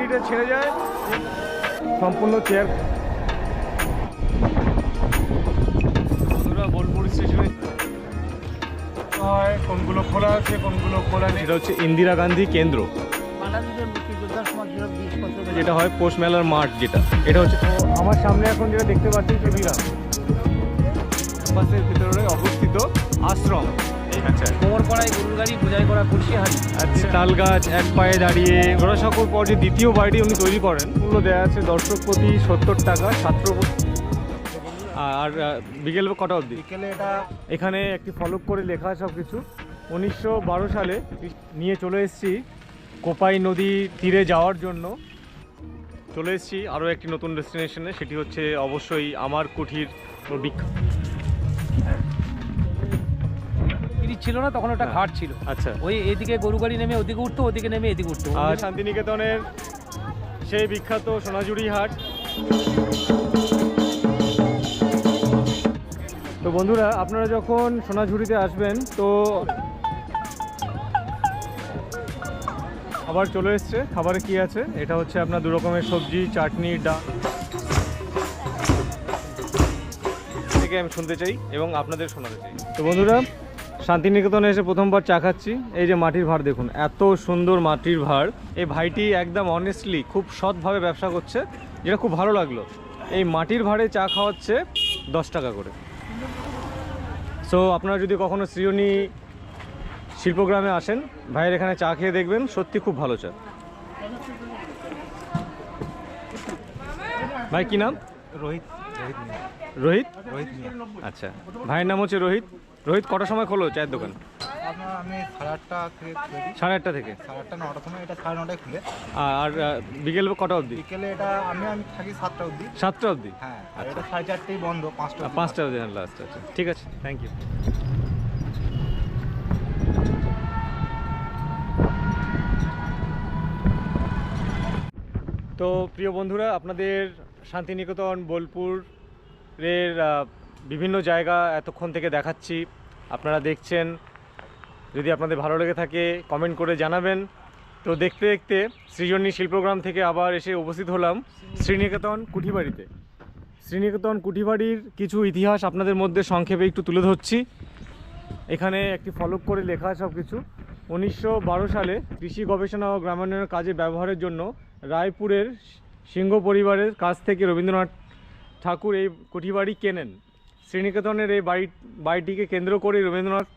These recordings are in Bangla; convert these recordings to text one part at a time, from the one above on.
মিনিটে ছেড়ে যায়। সম্পূর্ণ চেয়ার বন্ধুরা বোলপুর স্টেশনে হয় কোনগুলো খোলা আছে কোনগুলো খোলা নেই। এটা হচ্ছে ইন্দিরা গান্ধী কেন্দ্র। যেটা হয় পৌষ মেলার মাঠ যেটা। এটা হচ্ছে আমার সামনে এখন যেটা দেখতে বাসের ভিতরে অবস্থিত আশ্রম। কোমর করাই গরুর গাড়ি বোঝাই করা কুলসি হাড়ি আচ্ছা। তাল গাছ এক পায়ে দাঁড়িয়ে। ওরা সকল পর যে দ্বিতীয় বাড়িটি উনি তৈরি করেন মূল্য দেওয়া আছে দর্শক প্রতি সত্তর টাকা ছাত্র আর বিকেল কটা অবধি? বিকেলে এটা এখানে একটি ফলক করে লেখা সব কিছু উনিশশো বারো সালে নিয়ে চলে এসেছি কোপাই নদী তীরে যাওয়ার জন্য। চলে এসেছি আরও একটি নতুন ডেস্টিনেশনে সেটি হচ্ছে অবশ্যই আমার কুঠির বিখ্যাত। ছিল না তখন ওটা হ্যাঁ। ঘাট ছিল। আচ্ছা। ওই এদিকে গরু গাড়ি নেমে ওদিকে উঠতো ওদিকে নেমে এদিকে উঠতো। আর শান্তিনিকেতনের সেই বিখ্যাত সোনাঝুরি হাট। তো বন্ধুরা আপনারা যখন সোনাঝুরিতে আসবেন তো আবার চলে এসছে। খাবারে কি আছে? এটা হচ্ছে আপনার দু রকমের সবজি চাটনি ডাল। থেকে আমি শুনতে চাই এবং আপনাদের শোনাতে চাই। তো বন্ধুরা শান্তিনিকেতনে এসে প্রথমবার চা খাচ্ছি। এই যে মাটির ভাড় দেখুন এত সুন্দর মাটির ভাড় এই ভাইটি একদম অনেস্টলি খুব সৎভাবে ব্যবসা করছে যেটা খুব ভালো লাগল। এই মাটির ভাড়ে চা খাওয়াচ্ছে দশ টাকা করে। সো আপনারা যদি কখনো শ্রীয়নি শিল্পগ্রামে আসেন ভাইয়ের এখানে চা খেয়ে দেখবেন সত্যি খুব ভালো চা। ভাই কি নাম? রোহিত রোহিত রোহিত? রোহিত আচ্ছা ভাইয়ের নাম হচ্ছে রোহিত। রোহিত কটার সময় খোলো চায়ের দোকান? আপনার আমি সাড়ে আটটা থেকে সাড়ে আটটা থেকে? সাড়ে আটটা নটার সময় এটা সাড়ে নটায় খুলে। আর বিকেল কটা অবধি? বিকেলে এটা আমি আমি থাকি সাতটা অবধি। সাতটা অবধি? হ্যাঁ আর এটা সাড়ে চারটেই বন্ধ পাঁচটা পাঁচটা অবধি লাস্ট আচ্ছা। ঠিক আছে থ্যাংক ইউ তো প্রিয় বন্ধুরা আপনাদের শান্তিনিকেতন বোলপুরের আহ, বিভিন্ন জায়গা এতক্ষণ থেকে দেখাচ্ছি। আপনারা দেখছেন। যদি আপনাদের ভালো লেগে থাকে কমেন্ট করে জানাবেন। তো দেখতে দেখতে সৃজনী শিল্পগ্রাম থেকে আবার এসে উপস্থিত হলাম শ্রীনিকেতন কুঠিবাড়িতে। শ্রীনিকেতন কুঠিবাড়ির কিছু ইতিহাস আপনাদের মধ্যে সংক্ষেপে একটু তুলে ধরছি। এখানে একটি ফলক করে লেখা সব কিছু উনিশশো বারো সালে কৃষি গবেষণা ও গ্রামায়ণের কাজে ব্যবহারের জন্য রায়পুরের সিংহ পরিবারের কাছ থেকে রবীন্দ্রনাথ ঠাকুর এই কুঠিবাড়ি কেনেন। শ্রীনিকেতনের এই বাড়ি বাড়িটিকে কেন্দ্র করে রবীন্দ্রনাথ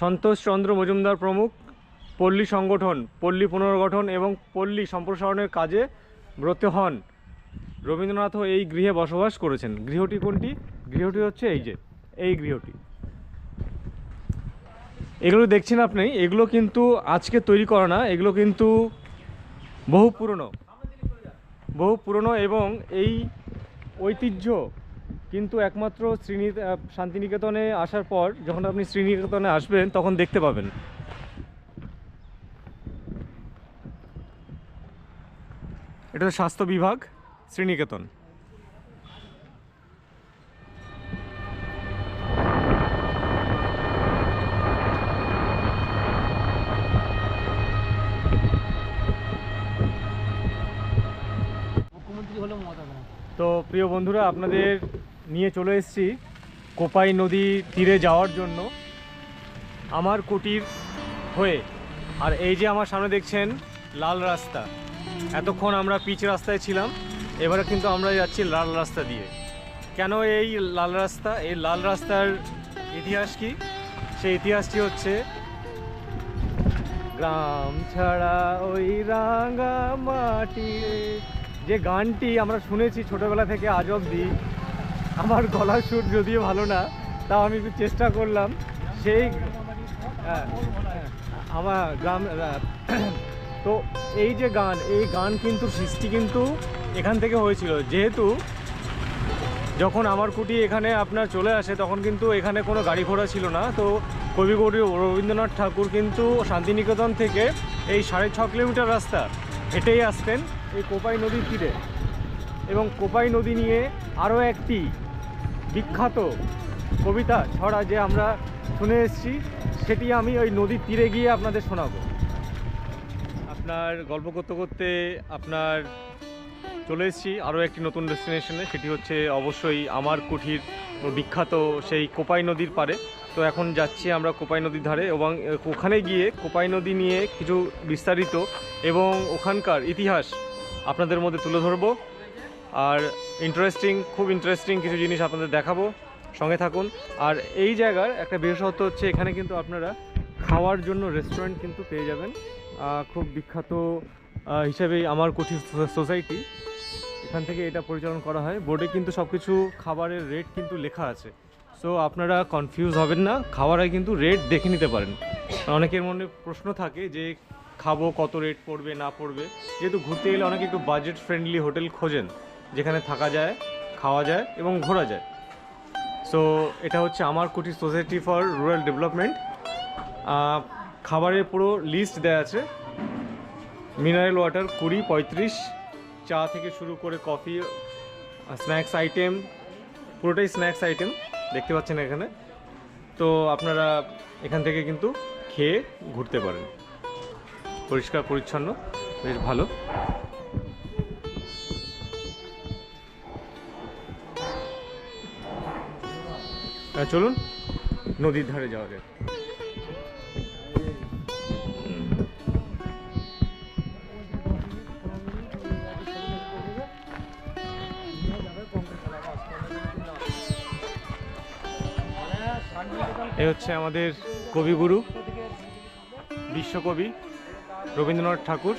সন্তোষচন্দ্র মজুমদার প্রমুখ, পল্লী সংগঠন, পল্লী পুনর্গঠন এবং পল্লী সম্প্রসারণের কাজে ব্রত হন। রবীন্দ্রনাথও এই গৃহে বসবাস করেছেন। গৃহটি কোনটি? গৃহটি হচ্ছে এই যে, এই গৃহটি। এগুলো দেখছেন আপনি? এগুলো কিন্তু আজকে তৈরি করা না, এগুলো কিন্তু বহু পুরনো। বহু পুরনো এবং এই ঐতিহ্য কিন্তু একমাত্র শ্রীনি শান্তিনিকেতনে আসার পর যখন আপনি শ্রীনিকেতনে আসবেন তখন দেখতে পাবেন। এটা স্বাস্থ্য বিভাগ শ্রীনিকেতন। তো প্রিয় বন্ধুরা আপনাদের নিয়ে চলে এসেছি কোপাই নদী তীরে যাওয়ার জন্য আমার কুটির হয়ে। আর এই যে আমার সামনে দেখছেন লাল রাস্তা। এতক্ষণ আমরা পিচ রাস্তায় ছিলাম, এবারে কিন্তু আমরা যাচ্ছি লাল রাস্তা দিয়ে। কেন এই লাল রাস্তা? এই লাল রাস্তার ইতিহাস কি? সেই ইতিহাসটি হচ্ছে গ্রাম ছাড়া ওই রাঙা মাটি যে গানটি আমরা শুনেছি ছোটবেলা থেকে আজ অবধি আমার গলার সুর যদিও ভালো না তাও আমি একটু চেষ্টা করলাম। সেই হ্যাঁ, আমার গ্রাম তো এই যে গান এই গান কিন্তু সৃষ্টি কিন্তু এখান থেকে হয়েছিল। যেহেতু যখন আমার কুটি এখানে আপনার চলে আসে তখন কিন্তু এখানে কোনো গাড়ি ঘোড়া ছিল না। তো কবিগুরু রবীন্দ্রনাথ ঠাকুর কিন্তু শান্তিনিকেতন থেকে এই সাড়ে ছ কিলোমিটার রাস্তা হেঁটেই আসতেন এই কোপাই নদীর তীরে। এবং কোপাই নদী নিয়ে আরও একটি বিখ্যাত কবিতা ছড়া যে আমরা শুনে এসেছি, সেটি আমি ওই নদীর তীরে গিয়ে আপনাদের শোনাব। আপনার গল্প করতে করতে আপনার চলে এসেছি আরও একটি নতুন ডেস্টিনেশনে, সেটি হচ্ছে অবশ্যই আমার কুঠির বিখ্যাত সেই কোপাই নদীর পারে তো এখন যাচ্ছি আমরা কোপাই নদীর ধারে এবং ওখানে গিয়ে কোপাই নদী নিয়ে কিছু বিস্তারিত এবং ওখানকার ইতিহাস আপনাদের মধ্যে তুলে ধরবো। আর ইন্টারেস্টিং খুব ইন্টারেস্টিং কিছু জিনিস আপনাদের দেখাবো। সঙ্গে থাকুন। আর এই জায়গার একটা বিশেষত্ব হচ্ছে এখানে কিন্তু আপনারা খাওয়ার জন্য রেস্টুরেন্ট কিন্তু পেয়ে যাবেন। খুব বিখ্যাত আহ, হিসেবেই আমার কুঠির সোসাইটি এখান থেকে এটা পরিচালনা করা হয়। বোর্ডে কিন্তু সব কিছু খাবারের রেট কিন্তু লেখা আছে। সো আপনারা কনফিউজ হবেন না। খাওয়ারে কিন্তু রেট দেখে নিতে পারেন। অনেকের মনে প্রশ্ন থাকে যে খাব কত রেট পড়বে না পড়বে? যেহেতু ঘুরতে গেলে অনেকে একটু বাজেট ফ্রেন্ডলি হোটেল খোঁজেন। যেখানে থাকা যায়, খাওয়া যায় এবং ঘোরা যায়। সো এটা হচ্ছে আমার কুটির সোসাইটি ফর রুরাল ডেভেলপমেন্ট খাবারের পুরো লিস্ট দেওয়া আছে। মিনারেল ওয়াটার কুড়ি, পঁয়ত্রিশ, চা থেকে শুরু করে কফি স্ন্যাক্স আইটেম পুরোটাই স্ন্যাক্স আইটেম দেখতে পাচ্ছেন এখানে। তো আপনারা এখান থেকে কিন্তু খেয়ে ঘুরতে পারেন। পরিষ্কার, পরিচ্ছন্ন, বেশ ভালো। চলুন। নদীর ধারে যাওয়া যায় এ হচ্ছে আমাদের কবিগুরু বিশ্বকবি রবীন্দ্রনাথ ঠাকুর।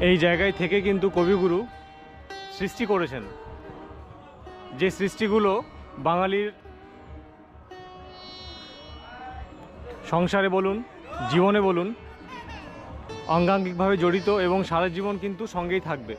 এই জায়গায় থেকে কিন্তু কবিগুরু সৃষ্টি করেছেন। যে সৃষ্টিগুলো বাঙালির সংসারে বলুন, জীবনে বলুন অঙ্গাঙ্গিকভাবে জড়িত এবং সারা জীবন কিন্তু সঙ্গেই থাকবে।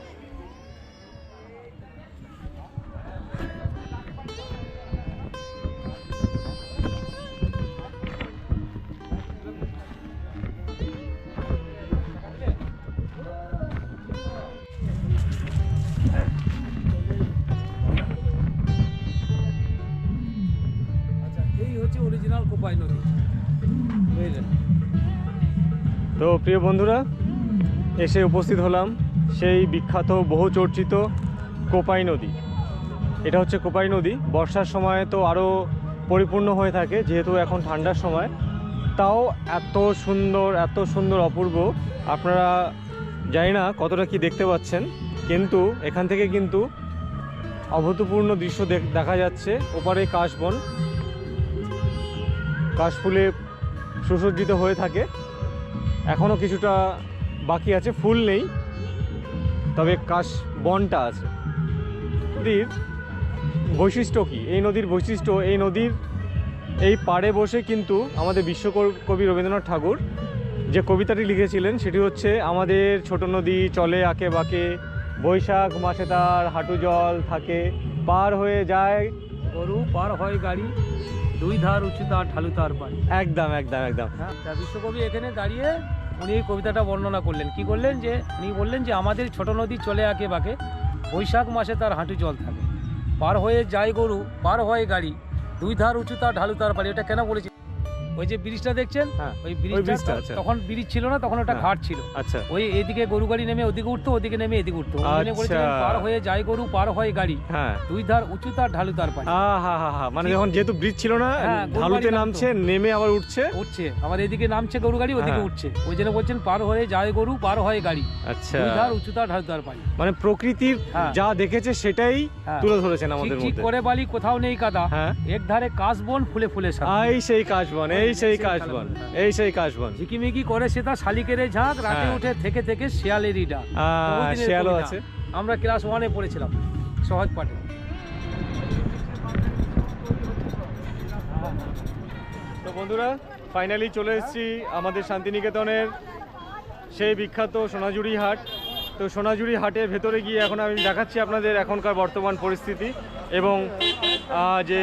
তো প্রিয় বন্ধুরা, এসে উপস্থিত হলাম সেই বিখ্যাত বহু চর্চিত কোপাই নদী। এটা হচ্ছে কোপাই নদী। বর্ষার সময় তো আরও পরিপূর্ণ হয়ে থাকে, যেহেতু এখন ঠান্ডার সময়। তাও এত সুন্দর এত সুন্দর অপূর্ব। আপনারা জানি না কতটা কি দেখতে পাচ্ছেন, কিন্তু এখান থেকে কিন্তু অভূতপূর্ণ দৃশ্য দেখ- দেখা যাচ্ছে ওপারে কাশবন। কাশফুলে সুসজ্জিত হয়ে থাকে। এখনও কিছুটা বাকি আছে, ফুল নেই, তবে কাশ বনটা আছে। নদীর বৈশিষ্ট্য কী? এই নদীর বৈশিষ্ট্য, এই নদীর এই পাড়ে বসে কিন্তু আমাদের বিশ্বকবি রবীন্দ্রনাথ ঠাকুর যে কবিতাটি লিখেছিলেন, সেটি হচ্ছে, আমাদের ছোট নদী চলে আঁকে বাঁকে, বৈশাখ মাসে তার হাঁটু জল থাকে, পার হয়ে যায় গরু, পার হয় গাড়ি, দুই ধার উঁচু তার ঢালু তার পানি একদম একদম একদম। হ্যাঁ বিশ্বকবি এখানে দাঁড়িয়ে উনি এই কবিতাটা বর্ণনা করলেন। কি করলেন যে, উনি বললেন যে, আমাদের ছোট নদী চলে আঁকে বাঁকে, বৈশাখ মাসে তার হাঁটু জল থাকে। পার হয়ে যায় গরু, পার হয় গাড়ি, দুই ধার উঁচু তার ঢালু তার বাড়ি এটা কেন বলেছি? ওই যে ব্রিজটা দেখছেন? হ্যাঁ। ওই ব্রিজটা, আচ্ছা। তখন ব্রিজ ছিল না তখন ওটা হ্যাঁ। ঘাট ছিল। আচ্ছা। ওই এদিকে গরু গাড়ি নেমে ওদিকে উঠতো ওদিকে নেমে এদিকে উঠতো। আচ্ছা। পার হয়ে যায় গরু পার হয় গাড়ি। হ্যাঁ। দুই ধার উঁচু তার ঢালু তার পানি মানে যখন যেহেতু ব্রিজ ছিল না হ্যাঁ, ঢালুতে নামছে নেমে আবার উঠছে। উঠছে। আবার এদিকে নামছে গরু গাড়ি ওদিকে হ্যাঁ। উঠছে। ওই জন্য বলছেন পার হয়ে যায় গরু পার হয় গাড়ি। আচ্ছা। দুই ধার উঁচু তার ঢালু তার পানি মানে প্রকৃতির হ্যাঁ। যা দেখেছে সেটাই হ্যাঁ। তুলে ধরেছেন আমাদের মধ্যে। করে বালি কোথাও নেই কাদা। হ্যাঁ। এক ধারে কাশবন ফুলে ফুলে সাদা। এই সেই কাশবন এই সেই সেই কাশবন। এই সেই কাশবন। ঝিকিমিকি করে সে তার শালিকের ঝাঁক রাতে হ্যাঁ। উঠে থেকে থেকে শিয়ালেরই ডাক। শেয়ালও আছে। আমরা ক্লাস ওয়ানে পড়েছিলাম সহজ পাঠে। তো বন্ধুরা ফাইনালি চলে এসেছি আমাদের শান্তিনিকেতনের সেই বিখ্যাত সোনাঝুরি হাট। তো সোনাঝুরি হাটের ভেতরে গিয়ে এখন আমি দেখাচ্ছি আপনাদের এখনকার বর্তমান পরিস্থিতি এবং যে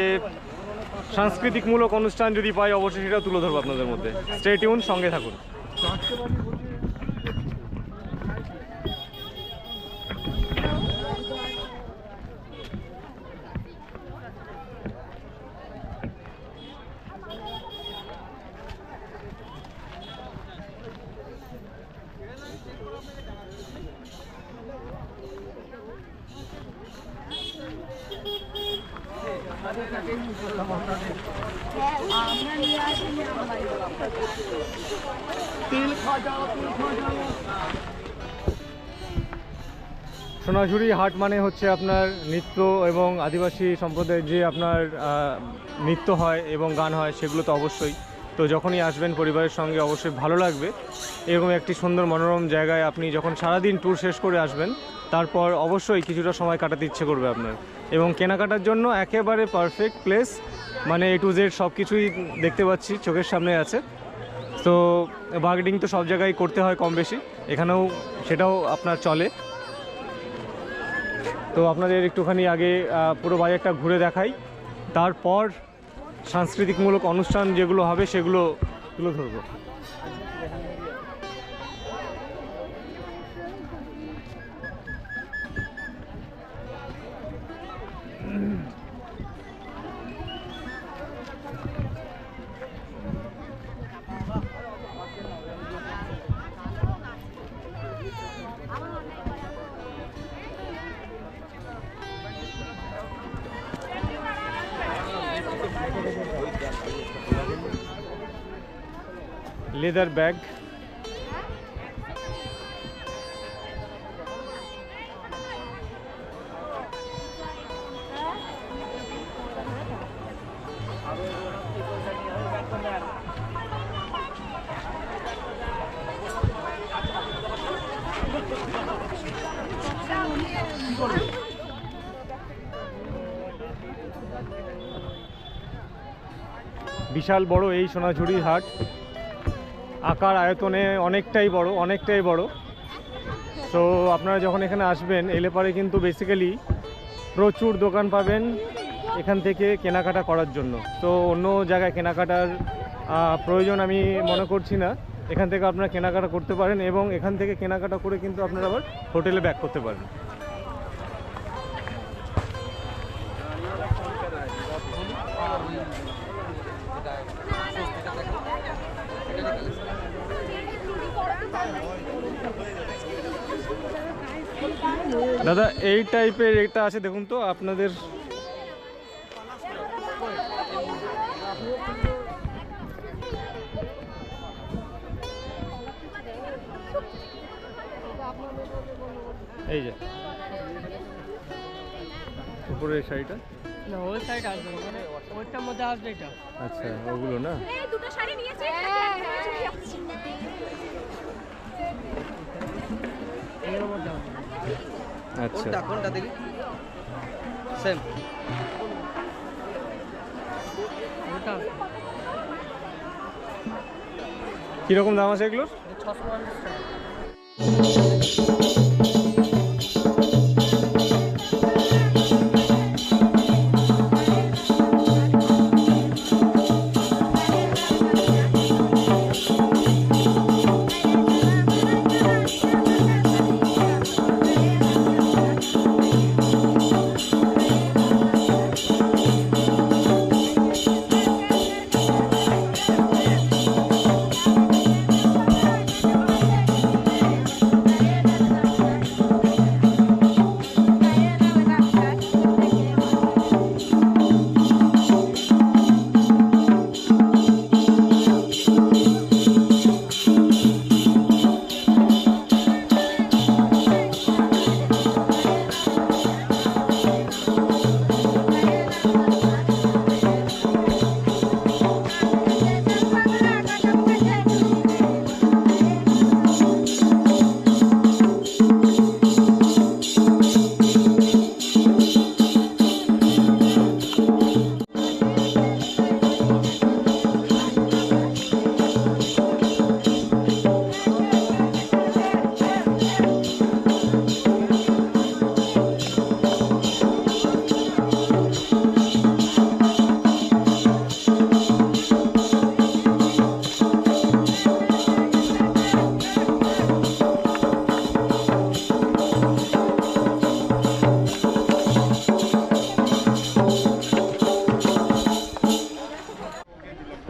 সাংস্কৃতিকমূলক অনুষ্ঠান যদি পাই অবশ্যই সেটা তুলে ধরবো আপনাদের মধ্যে। স্টেটিউন সঙ্গে থাকুন। সোনাঝুরি হাট মানে হচ্ছে আপনার নৃত্য এবং আদিবাসী সম্প্রদায়ের যে আপনার নৃত্য হয় এবং গান হয় সেগুলো তো অবশ্যই। তো যখনই আসবেন পরিবারের সঙ্গে অবশ্যই ভালো লাগবে। এরকম একটি সুন্দর মনোরম জায়গায় আপনি যখন সারাদিন ট্যুর শেষ করে আসবেন, তারপর অবশ্যই কিছুটা সময় কাটাতে ইচ্ছে করবে আপনার। এবং কেনাকাটার জন্য একেবারে পারফেক্ট প্লেস মানে এ টু জেড সব কিছুই দেখতে পাচ্ছি, চোখের সামনে আছে। তো বার্গেনিং তো সব জায়গায় করতে হয় কম বেশি, এখানেও সেটাও আপনার চলে। তো আপনাদের একটুখানি আগে পুরো বাজারটা ঘুরে দেখাই। তারপর সাংস্কৃতিকমূলক অনুষ্ঠান যেগুলো হবে, সেগুলো তুলে ধরবো। Leather bag. বিশাল বড় এই সোনাঝুরি হাট। আকার আয়তনে অনেকটাই বড় অনেকটাই বড়। তো আপনারা যখন এখানে আসবেন, এলে পরে কিন্তু বেসিক্যালি প্রচুর দোকান পাবেন এখান থেকে কেনাকাটা করার জন্য। তো অন্য জায়গায় কেনাকাটার প্রয়োজন আমি মনে করছি না। এখান থেকে আপনারা কেনাকাটা করতে পারেন এবং এখান থেকে কেনাকাটা করে কিন্তু আপনারা আবার হোটেলে ব্যাক করতে পারেন দাদা এই টাইপের এটা আছে দেখুন তো আপনাদের এই যে উপরের শাড়িটা। না ওই সাইড আসবে মানে ওইটার মধ্যে আসবে এটা। আচ্ছা ওগুলো না? এই দুটো শাড়ি নিয়েছি। এর মধ্যে আসবে। কোনটা কোনটা দেখি? সেম ওটা কীরকম দাম আছে এগুলোর? ছশো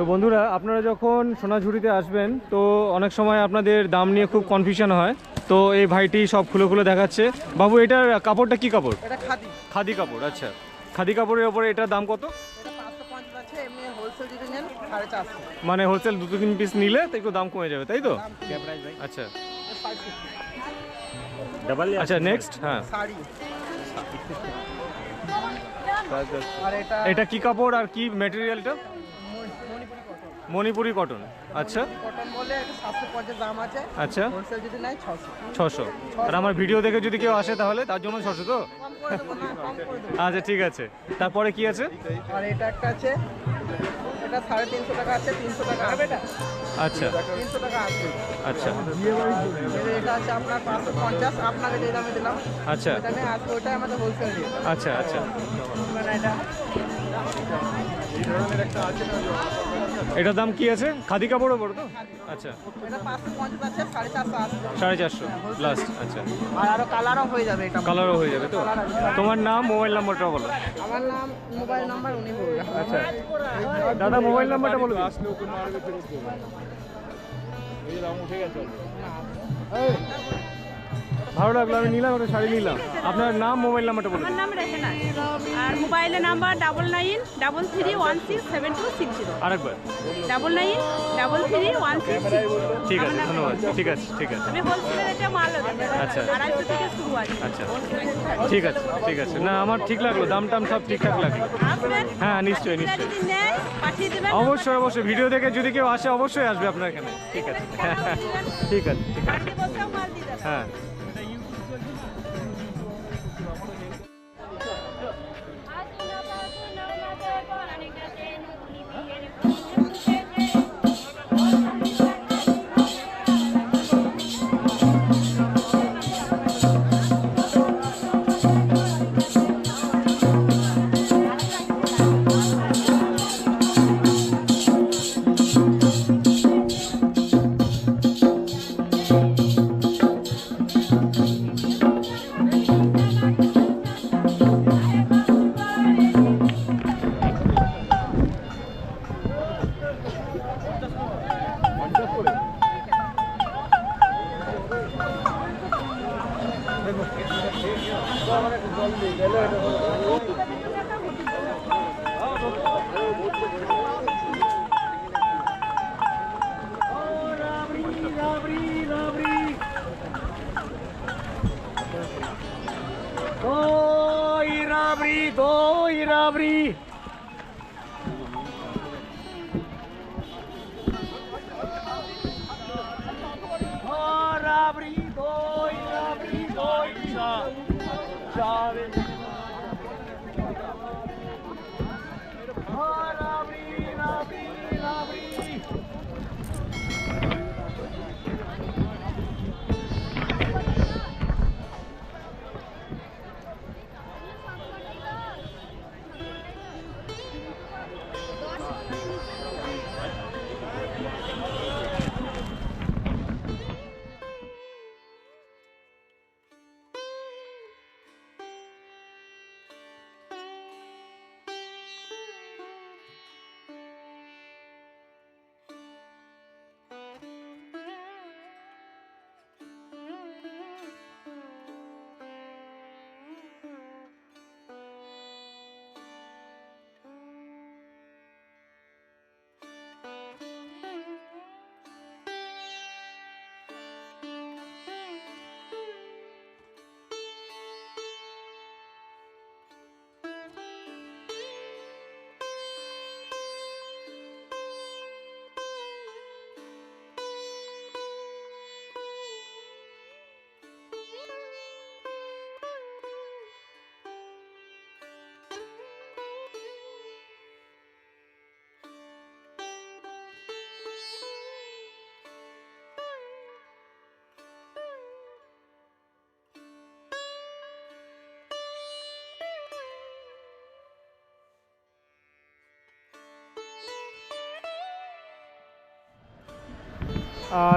বন্ধুরা আপনারা যখন সোনাঝুরিতে আসবেন তো অনেক সময় আপনাদের দাম নিয়ে খুব কনফিউশন হয়। তো এই ভাইটি সব খুলে খুলে দেখাচ্ছে। বাবু এটার কাপড়টা কি কাপড়? খাদি। খাদি কাপড় আচ্ছা। খাদি কাপড়ের ওপরে এটার দাম কত? মানে হোলসেল দু তিন পিস নিলে তো একটু দাম কমে যাবে তাই তো? আচ্ছা। আচ্ছা নেক্সট হ্যাঁ। আর এটা এটা কি কাপড় আর কি ম্যাটেরিয়ালটা মণিপুরি কটন। আচ্ছা। কটন বলে এটা সাতশো পঞ্চাশ দাম আছে। আচ্ছা। হোলসেল যদি নেয় ছশো। ছশো। আর আমার ভিডিও দেখে যদি কেউ আসে তাহলে তার জন্য ছশো তো? কম করে দেবো না কম করে দেবো। আচ্ছা ঠিক আছে। তারপরে কি আছে? আর এটা একটা আছে এটা সাড়ে তিনশো টাকা আছে তিনশো টাকা হবে এটা? আচ্ছা। তিনশো টাকা আছে। আচ্ছা। এটা আছে আপনার পাঁচশো পঞ্চাশ আপনাকে যে দামে দিলাম। আচ্ছা। দামে আজকে ওইটাই আমাদের হোলসেল রেট আচ্ছা আচ্ছা। মানে এটা। এটার দাম কি আছে? খাদি কাপড় ওপর তো? আচ্ছা। সাড়ে চারশো লাস্ট আচ্ছা। আর আরও কালারও হয়ে যাবে এটা। কালারও হয়ে যাবে তো? তোমার নাম মোবাইল নাম্বারটা বলো। আমার নাম মোবাইল নাম্বার উনি বলবে। আচ্ছা। দাদা মোবাইল নাম্বারটা বলো ভালো লাগল আমি নিলাম ওটা শাড়ি নিলাম। আপনার নাম মোবাইল নাম্বারটা বলুন আমার নাম রেহেনা আর মোবাইলের number double nine double three one six seven two six zero. আরেকবার। Double nine double three one six ঠিক আছে ধন্যবাদ। ঠিক আছে ঠিক আছে। আমি হোলসেলের এটা মাল আচ্ছা। আড়াইশো থেকে শুরু আছে। আচ্ছা ঠিক আছে ঠিক আছে। না আমার ঠিক লাগল দাম টাম সব ঠিকঠাক লাগল। হ্যাঁ নিশ্চয়ই নিশ্চয়ই। অবশ্যই অবশ্যই। ভিডিও দেখে যদি কেউ আসে অবশ্যই আসবে আপনার এখানে। ঠিক আছে। ঠিক আছে ঠিক আছে। হ্যাঁ।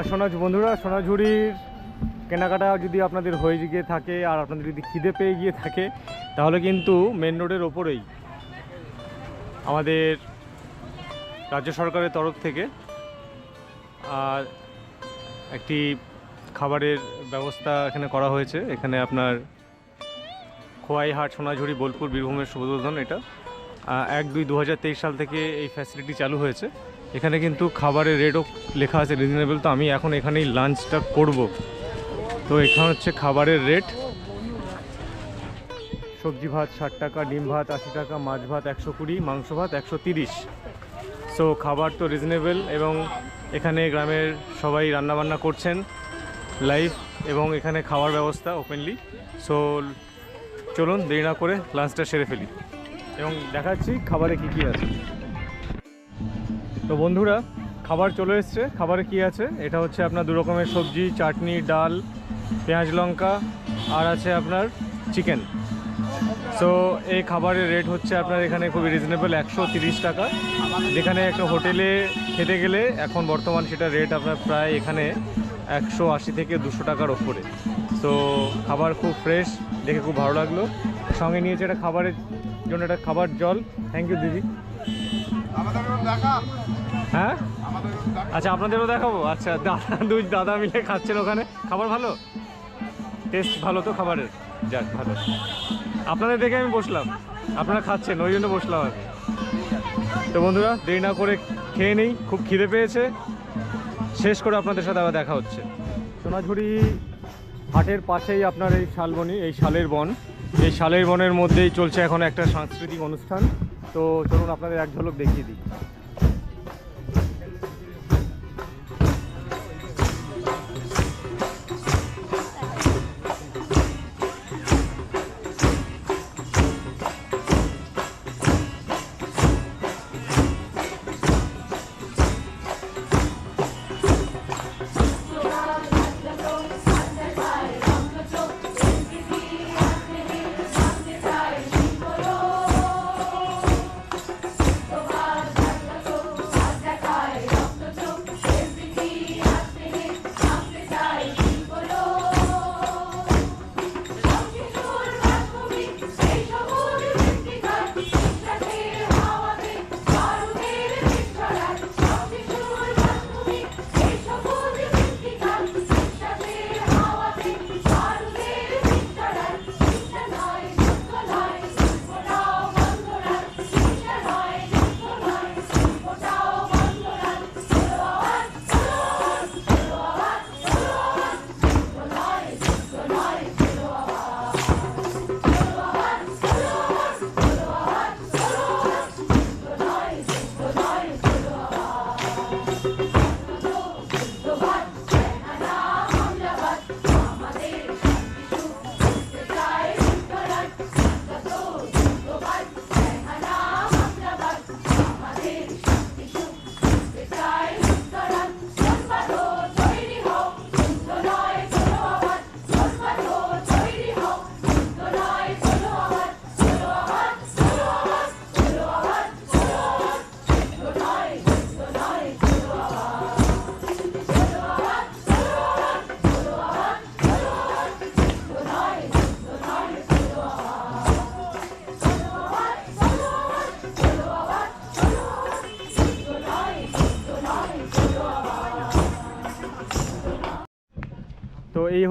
সোনাঝ বন্ধুরা সোনাঝুরির কেনাকাটা যদি আপনাদের হয়ে গিয়ে থাকে আর আপনাদের যদি খিদে পেয়ে গিয়ে থাকে, তাহলে কিন্তু মেন রোডের ওপরেই আমাদের রাজ্য সরকারের তরফ থেকে আর একটি খাবারের ব্যবস্থা এখানে করা হয়েছে। এখানে আপনার খোয়াইহাট সোনাঝুরি বোলপুর, বীরভূমের উদ্বোধন এটা। এক দুই দু সাল থেকে এই ফ্যাসিলিটি চালু হয়েছে। এখানে কিন্তু খাবারের রেটও লেখা আছে রিজনেবল তো আমি এখন এখানেই লাঞ্চটা করব। তো এখানে হচ্ছে খাবারের রেট সবজি ভাত ষাট টাকা, ডিম ভাত আশি টাকা, মাছ ভাত একশো কুড়ি, মাংস ভাত একশো তিরিশ। সো খাবার তো রিজনেবল এবং এখানে গ্রামের সবাই রান্নাবান্না করছেন লাইভ এবং এখানে খাওয়ার ব্যবস্থা ওপেনলি সো চলুন দেরি না করে লাঞ্চটা সেরে ফেলি। এবং দেখাচ্ছি খাবারে কী কী আছে। তো বন্ধুরা খাবার চলে এসছে। খাবারে কি আছে? এটা হচ্ছে আপনার দু রকমের সবজি, চাটনি, ডাল, পেঁয়াজ লঙ্কা, আর আছে আপনার চিকেন। সো এই খাবারের রেট হচ্ছে আপনার এখানে খুবই রিজনেবল একশো টাকা। যেখানে একটা হোটেলে খেতে গেলে এখন বর্তমান সেটা রেট আপনার প্রায় এখানে একশো আশি থেকে দুশো টাকার ওপরে। তো খাবার খুব ফ্রেশ দেখে খুব ভালো লাগল। সঙ্গে নিয়েছে একটা খাবারের জন্য একটা খাবার জল। থ্যাংক ইউ দিদি। হ্যাঁ? আচ্ছা আপনাদেরও দেখাবো? আচ্ছা দাদা, দুই দাদা মিলে খাচ্ছেন ওখানে। খাবার ভালো? টেস্ট ভালো তো খাবারের। যাক, ভালো। আপনাদের দেখে আমি বসলাম। আপনারা খাচ্ছেন, ওই জন্য বসলাম আমি। তো বন্ধুরা, দেরি না করে খেয়ে নেই, খুব খিদে পেয়েছে। শেষ করে আপনাদের সাথে আবার দেখা হচ্ছে। সোনাঝুরি হাটের পাশেই আপনার এই শালবনি, এই শালের বন। এই শালের বনের মধ্যেই চলছে এখন একটা সাংস্কৃতিক অনুষ্ঠান। তো চলুন আপনাদের এক ঝলক দেখিয়ে দিই।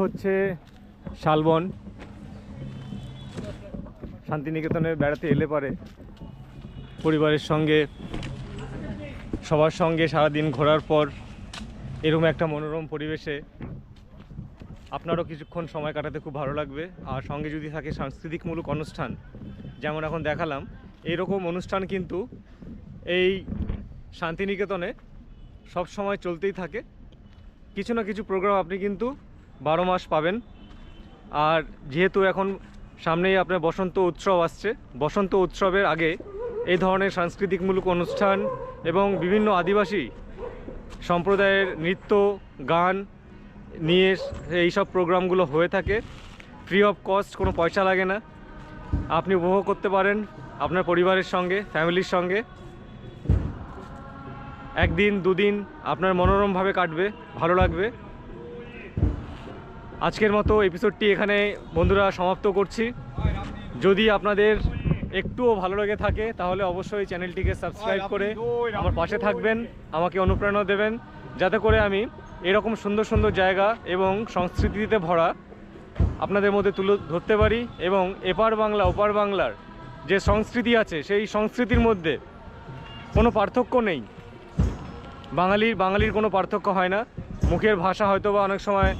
হচ্ছে শালবন। শান্তিনিকেতনে বেড়াতে এলে পারে পরিবারের সঙ্গে, সবার সঙ্গে সারাদিন ঘোরার পর এরকম একটা মনোরম পরিবেশে আপনারও কিছুক্ষণ সময় কাটাতে খুব ভালো লাগবে। আর সঙ্গে যদি থাকে সাংস্কৃতিকমূলক অনুষ্ঠান, যেমন এখন দেখালাম, এরকম অনুষ্ঠান কিন্তু এই শান্তিনিকেতনে সব সময় চলতেই থাকে। কিছু না কিছু প্রোগ্রাম আপনি কিন্তু বারো মাস পাবেন। আর যেহেতু এখন সামনেই আপনার বসন্ত উৎসব আসছে, বসন্ত উৎসবের আগে এই ধরনের সাংস্কৃতিকমূলক অনুষ্ঠান এবং বিভিন্ন আদিবাসী সম্প্রদায়ের নৃত্য, গান নিয়ে এই সব প্রোগ্রামগুলো হয়ে থাকে। ফ্রি অফ কস্ট কোনো পয়সা লাগে না। আপনি উপভোগ করতে পারেন আপনার পরিবারের সঙ্গে, ফ্যামিলির সঙ্গে। একদিন, দুদিন আপনার মনোরমভাবে কাটবে, ভালো লাগবে। আজকের মতো এপিসোডটি এখানে বন্ধুরা সমাপ্ত করছি। যদি আপনাদের একটুও ভালো লেগে থাকে তাহলে অবশ্যই চ্যানেলটিকে সাবস্ক্রাইব করে আমার পাশে থাকবেন আমাকে অনুপ্রেরণা দেবেন যাতে করে আমি এরকম সুন্দর সুন্দর জায়গা এবং সংস্কৃতিতে ভরা আপনাদের মধ্যে তুলে ধরতে পারি এবং এপার বাংলা ওপার বাংলার যে সংস্কৃতি আছে সেই সংস্কৃতির মধ্যে কোনো পার্থক্য নেই। বাঙালির বাঙালির কোনো পার্থক্য হয় না। মুখের ভাষা হয়তো বা অনেক সময়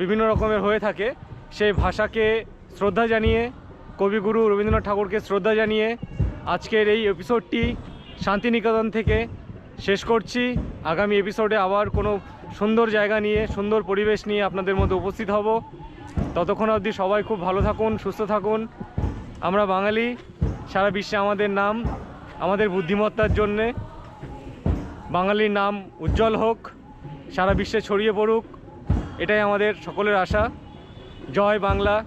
বিভিন্ন রকমের হয়ে থাকে। সেই ভাষাকে শ্রদ্ধা জানিয়ে, কবিগুরু রবীন্দ্রনাথ ঠাকুরকে শ্রদ্ধা জানিয়ে আজকের এই এপিসোডটি শান্তিনিকেতন থেকে শেষ করছি। আগামী এপিসোডে আবার কোনো সুন্দর জায়গা নিয়ে, সুন্দর পরিবেশ নিয়ে আপনাদের মধ্যে উপস্থিত হব। ততক্ষণ অবধি সবাই খুব ভালো থাকুন, সুস্থ থাকুন। আমরা বাঙালি, সারা বিশ্বে আমাদের নাম, আমাদের বুদ্ধিমত্তার জন্যে। বাঙালির নাম উজ্জ্বল হোক, সারা বিশ্বে ছড়িয়ে পড়ুক। এটাই আমাদের সকলের আশা। জয় বাংলা।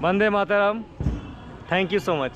বন্দে Mataram. Thank you so much